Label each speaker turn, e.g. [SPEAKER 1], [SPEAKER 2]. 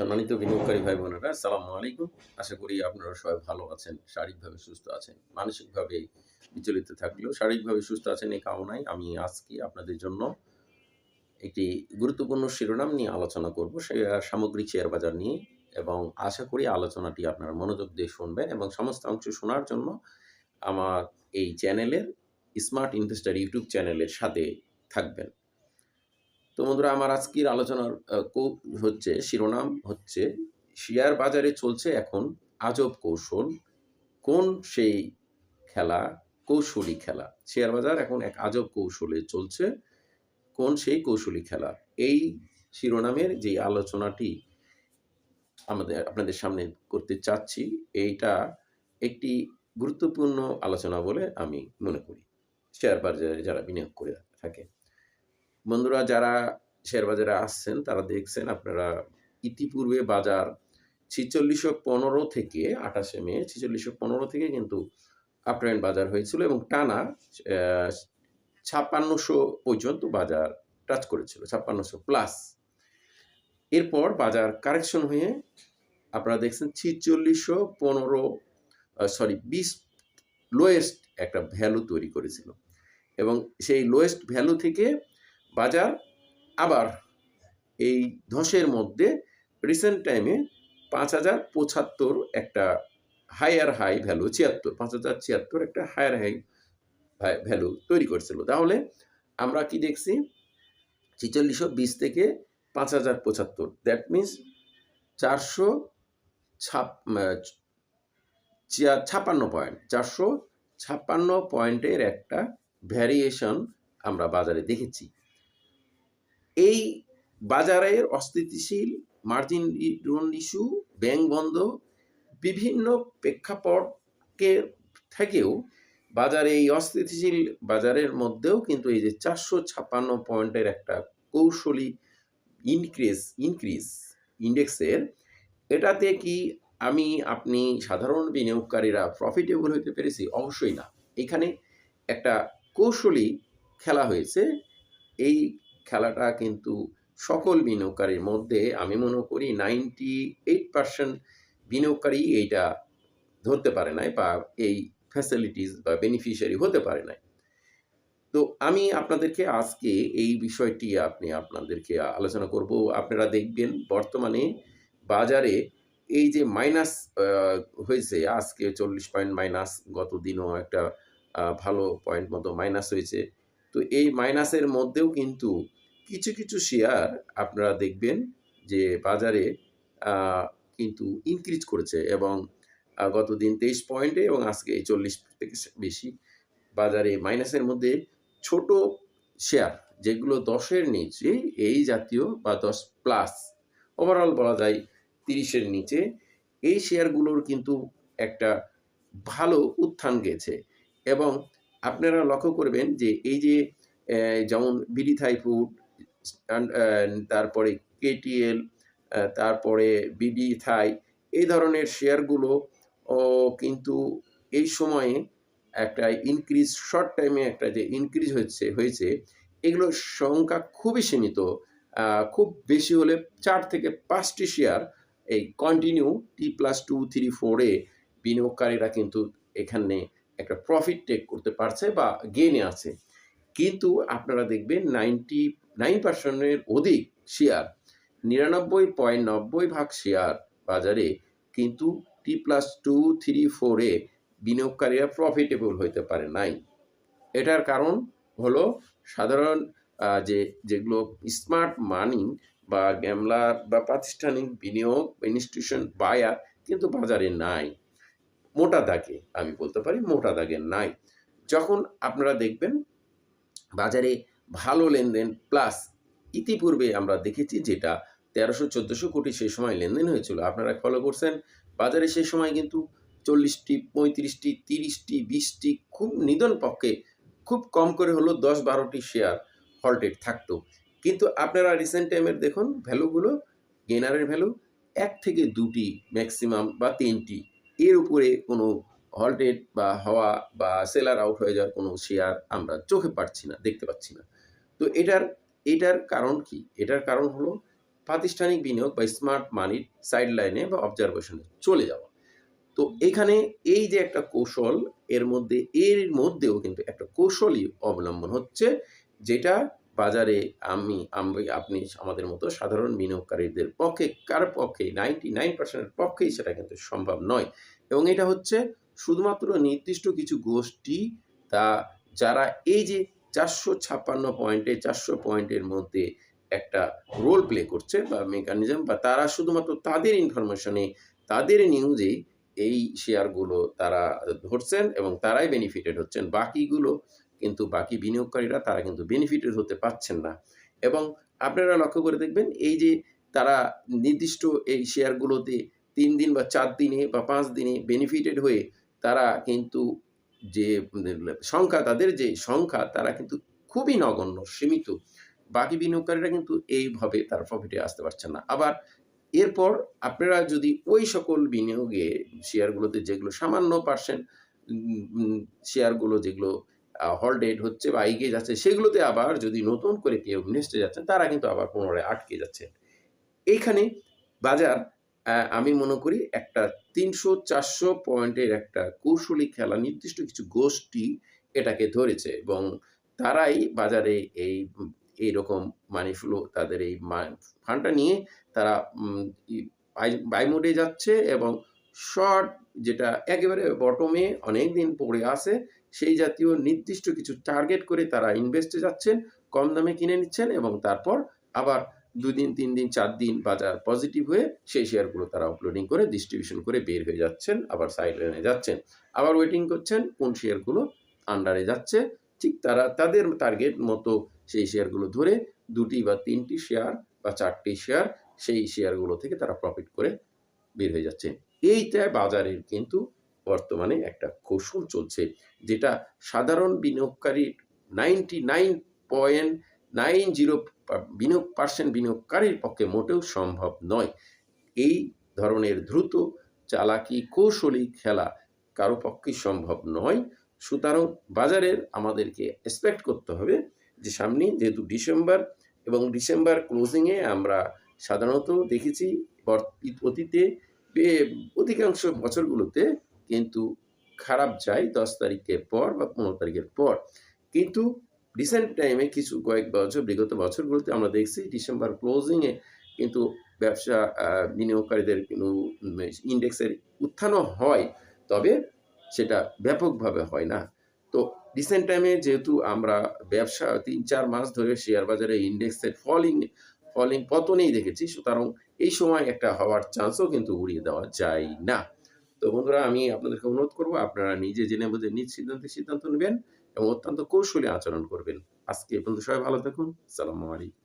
[SPEAKER 1] সম্মানিত বিনিয়োগকারী ভাই বোনেরা, আসসালামু আলাইকুম। আশা করি আপনারা সবাই ভালো আছেন, শারীরিকভাবে সুস্থ আছেন, মানসিকভাবে বিচলিত থাকলেও শারীরিকভাবে সুস্থ আছেন এই কামনায় আমি আজকে আপনাদের জন্য একটি গুরুত্বপূর্ণ শিরোনাম নিয়ে আলোচনা করব, সে সামগ্রিক শেয়ার বাজার নিয়ে। এবং আশা করি আলোচনাটি আপনারা মনোযোগ দিয়ে শুনবেন এবং সমস্ত অংশ শোনার জন্য আমার এই চ্যানেলের স্মার্ট ইনভেস্টার ইউটিউব চ্যানেলের সাথে থাকবেন। তো বন্ধুরা, আমার আজকের আলোচনার হচ্ছে, শিরোনাম হচ্ছে, শেয়ার বাজারে চলছে এখন আজব কৌশল। কোন সেই খেলা, কৌশলী খেলা? শেয়ার বাজার এখন এক আজব কৌশলে চলছে। কোন সেই কৌশলী খেলা? এই শিরোনামের যে আলোচনাটি আমাদের, আপনাদের সামনে করতে চাচ্ছি, এইটা একটি গুরুত্বপূর্ণ আলোচনা বলে আমি মনে করি। শেয়ার বাজারে যারা বিনিয়োগ করে থাকে। বন্ধুরা, যারা শেয়ার বাজারে আসছেন, তারা দেখছেন আপনারা ইতিপূর্বে বাজার ছিচল্লিশশো পনেরো থেকে আঠাশে মে, ছিচল্লিশশো পনেরো থেকে কিন্তু আপট্রেন্ড বাজার হয়েছিল এবং টানা ছাপ্পান্নশো পর্যন্ত বাজার টাচ করেছিল, ছাপ্পান্নশো প্লাস এরপর বাজার কারেকশন হয়ে আপনারা দেখছেন ছিচল্লিশশো পনেরো সরি বিশ লোয়েস্ট একটা ভ্যালু তৈরি করেছিল। এবং সেই লোয়েস্ট ভ্যালু থেকে বাজার। আবার এই ধসের মধ্যে রিসেন্ট টাইমে পাঁচ হাজার পঁচাত্তর একটা হায়ার হাই ভ্যালু ছিয়াত্তর, পাঁচ হাজার ছিয়াত্তর একটা হায়ার হাই ভ্যালু তৈরি করেছিল। তাহলে আমরা কি দেখছি? ছিচল্লিশশো বিশ থেকে পাঁচ হাজার পঁচাত্তর। দ্যাট মিন্স চারশো ছাপ ছাপ্পান্ন পয়েন্ট চারশো ছাপ্পান্ন পয়েন্টের একটা ভ্যারিয়েশন আমরা বাজারে দেখেছি। এই বাজারের অস্থিতিশীল মার্জিন লোন ইস্যু ব্যাংক বন্ধ, বিভিন্ন প্রেক্ষাপটকে থেকেও বাজারে এই অস্থিতিশীল বাজারের মধ্যেও কিন্তু এই যে চারশো ছাপ্পান্ন পয়েন্টের একটা কৌশলী ইনক্রিজ ইনক্রিজ ইন্ডেক্সের এটাতে কি আমি, আপনি সাধারণ বিনিয়োগকারীরা প্রফিটেবল হতে পেরেছি? অবশ্যই না। এখানে একটা কৌশলী খেলা হয়েছে। এই খেলাটা কিন্তু সকল বিনিয়োগকারীর মধ্যে আমি মনে করি নাইনটি এইট পার্সেন্ট বিনিয়োগকারী এইটা ধরতে পারে নাই বা এই ফ্যাসিলিটিস বা বেনিফিশিয়ারি হতে পারে নাই। তো আমি আপনাদেরকে আজকে এই বিষয়টি আপনি আপনাদেরকে আলোচনা করব। আপনারা দেখবেন বর্তমানে বাজারে এই যে মাইনাস হয়েছে, আজকে চল্লিশ পয়েন্ট মাইনাস গত দিনও একটা ভালো পয়েন্ট মতো মাইনাস হয়েছে। তো এই মাইনাসের মধ্যেও কিন্তু কিছু কিছু শেয়ার আপনারা দেখবেন যে বাজারে কিন্তু ইনক্রিজ করেছে এবং গত দিন তেইশ পয়েন্টে এবং আজকে চল্লিশ থেকে বেশি বাজারে মাইনাসের মধ্যে ছোট শেয়ার যেগুলো দশের নিচে, এই জাতীয় বা দশ প্লাস ওভারঅল বলা যায় তিরিশের নিচে, এই শেয়ারগুলোর কিন্তু একটা ভালো উত্থান গেছে। এবং আপনারা লক্ষ্য করবেন যে এই যে যেমন বিডি থাই ফুড তারপরে কেটিএল তারপরে বিডি থাই এই ধরনের শেয়ারগুলো ও কিন্তু এই সময়ে একটা ইনক্রিজ শর্ট টাইমে একটা যে ইনক্রিজ হচ্ছে, হয়েছে এগুলোর সংখ্যা খুবই সীমিত খুব বেশি হলে চার থেকে পাঁচটি শেয়ার এই continue T plus two three ফোরে বিনিয়োগকারীরা কিন্তু এখানে একটা প্রফিট টেক করতে পারছে বা গেনে আছে। কিন্তু আপনারা দেখবেন নাইনটি নাইন পার্সেন্টের অধিক শেয়ার নিরানব্বই পয়েন্ট নব্বই ভাগ শেয়ার বাজারে কিন্তু টি প্লাস টু থ্রি ফোরে বিনিয়োগকারীরা প্রফিটেবল হইতে পারে নাই। এটার কারণ হলো সাধারণ যে, যেগুলো স্মার্ট মানি বা গ্যামলার বা প্রাতিষ্ঠানিক বিনিয়োগ ইনস্টিটিউশন বায়ার কিন্তু বাজারে নাই। মোটা দাগে, আমি বলতে পারি মোটা দাগে নাই। যখন আপনারা দেখবেন বাজারে ভালো লেনদেন প্লাস ইতিপূর্বে আমরা দেখেছি যেটা তেরোশো, চোদ্দোশো কোটি সেই সময় লেনদেন হয়েছিল। আপনারা ফলো করছেন। বাজারে সেই সময় কিন্তু চল্লিশটি, পঁয়ত্রিশটি, তিরিশটি, বিশটি খুব নিধন পক্ষে খুব কম করে হলো দশ, বারোটি শেয়ার হল্টেড থাকতো। কিন্তু আপনারা রিসেন্ট টাইমের দেখুন ভ্যালুগুলো গেনারের ভ্যালু এক থেকে দুটি ম্যাক্সিমাম বা তিনটি। এর উপরে কোনো হল্টেড বা হওয়া বা সেলার আউট হয়ে যাওয়ার কোনো শেয়ার আমরা চোখে পাচ্ছি না, দেখতে পাচ্ছি না। তো এটার এটার কারণ কি? এটার কারণ হলো প্রাতিষ্ঠানিক বিনিয়োগ বা স্মার্ট মানির সাইড লাইনে বা অবজারভেশনে চলে যাওয়া। তো এখানে এই যে একটা কৌশল, এর মধ্যে, এর মধ্যেও কিন্তু একটা কৌশলই অবলম্বন হচ্ছে, যেটা বাজারে আমি আমি, আপনি আমাদের মতো সাধারণ বিনিয়োগকারীদের পক্ষে, কার পক্ষে নাইনটি নাইন পার্সেন্টের পক্ষেই সেটা কিন্তু সম্ভব নয়। এবং এটা হচ্ছে শুধুমাত্র নির্দিষ্ট কিছু গোষ্ঠী, তা, যারা এই যে চারশো ছাপ্পান্ন পয়েন্টে, চারশো পয়েন্টের মধ্যে একটা রোল প্লে করছে বা মেকানিজম বা তারা শুধুমাত্র তাদের ইনফরমেশনে তাদের নিউজেই এই শেয়ারগুলো তারা ধরছেন এবং তারাই বেনিফিটেড হচ্ছেন। বাকিগুলো কিন্তু বাকি বিনিয়োগকারীরা তারা কিন্তু বেনিফিটেড হতে পারছেন না। এবং আপনারা লক্ষ্য করে দেখবেন এই যে তারা নির্দিষ্ট এই শেয়ারগুলোতে তিন দিন বা চার দিনে বা পাঁচ দিনে বেনিফিটেড হয়ে তারা কিন্তু যে সংখ্যা, তাদের যে সংখ্যা, তারা কিন্তু খুবই নগণ্য, সীমিত। বাকি বিনিয়োগকারীরা কিন্তু এইভাবে তার প্রফিটে আসতে পারছেন না। আবার এরপর আপনারা যদি ওই সকল বিনিয়োগে শেয়ারগুলোতে যেগুলো সামান্য পার্সেন্ট শেয়ারগুলো যেগুলো হলডেড হচ্ছে বা এগিয়ে যাচ্ছে, সেগুলোতে আবার যদি নতুন করে কেউ ইনভেস্টে যাচ্ছেন তারা কিন্তু আবার পুনরায় আটকে যাচ্ছে। এইখানে বাজার আমি মনে করি একটা তিনশো চারশো পয়েন্টের একটা কৌশলী খেলা নির্দিষ্ট কিছু গোষ্ঠী এটাকে ধরেছে এবং তারাই বাজারে এই উম, এইরকম মানি ফ্লো তাদের এই ফান্ডটা নিয়ে তারা বাই মোডে যাচ্ছে এবং শর্ট যেটা একেবারে বটমে অনেক দিন পড়ে আছে সেই জাতীয় নির্দিষ্ট কিছু টার্গেট করে তারা ইনভেস্টে যাচ্ছেন কম দামে কিনে নিচ্ছেন এবং তারপর আবার দুদিন তিন দিন চার দিন বাজার পজিটিভ হয়ে সেই শেয়ারগুলো তারা আপলোডিং করে ডিস্ট্রিবিউশন করে বের হয়ে যাচ্ছেন, আবার সাইড লাইনে যাচ্ছেন। আবার ওয়েটিং করছেন কোন শেয়ারগুলো আন্ডারে যাচ্ছে। ঠিক তারা, তাদের টার্গেট মতো সেই শেয়ারগুলো ধরে দুটি বা তিনটি শেয়ার বা চারটি শেয়ার সেই শেয়ারগুলো থেকে তারা প্রফিট করে বের হয়ে যাচ্ছে। এইটা বাজারের কিন্তু বর্তমানে একটা কৌশল চলছে, যেটা সাধারণ বিনিয়োগকারীর ninety nine point nine zero বিনিয়োগ, পার্সেন্ট বিনিয়োগকারীর পক্ষে মোটেও সম্ভব নয়। এই ধরনের দ্রুত চালাকি কৌশলী খেলা কারও পক্ষে সম্ভব নয়। সুতরাং বাজারের আমাদেরকে এক্সপেক্ট করতে হবে যে সামনে যেহেতু ডিসেম্বর এবং ডিসেম্বর ক্লোজিংয়ে আমরা সাধারণত দেখেছি অতীতে অধিকাংশ বছরগুলোতে কিন্তু খারাপ যায় দশ তারিখের পর বা পনেরো তারিখের পর। কিন্তু রিসেন্ট টাইমে কিছু কয়েক বছর, বিগত বছরগুলোতে আমরা দেখছি ডিসেম্বর ক্লোজিংয়ে কিন্তু ব্যবসা বিনিয়োগকারীদের ইন্ডেক্সের উত্থানও হয়। তবে সেটা ব্যাপকভাবে হয় না। তো রিসেন্ট টাইমে যেহেতু আমরা ব্যবসা তিন চার মাস ধরে শেয়ার বাজারে ইন্ডেক্সের ফলিং ফলিং পতনেই দেখেছি, সুতরাং এই সময় একটা হওয়ার চান্সও কিন্তু উড়িয়ে দেওয়া যায় না। তো বন্ধুরা, আমি আপনাদেরকে অনুরোধ করব, আপনারা নিজে জেনে বুঝে নিজ সিদ্ধান্তে সিদ্ধান্ত নেবেন। এবং অত্যন্ত কৌশলী আচরণ করবেন। আজকে এ পর্যন্ত সবাই ভালো থাকুন। সালামু আলাইকুম।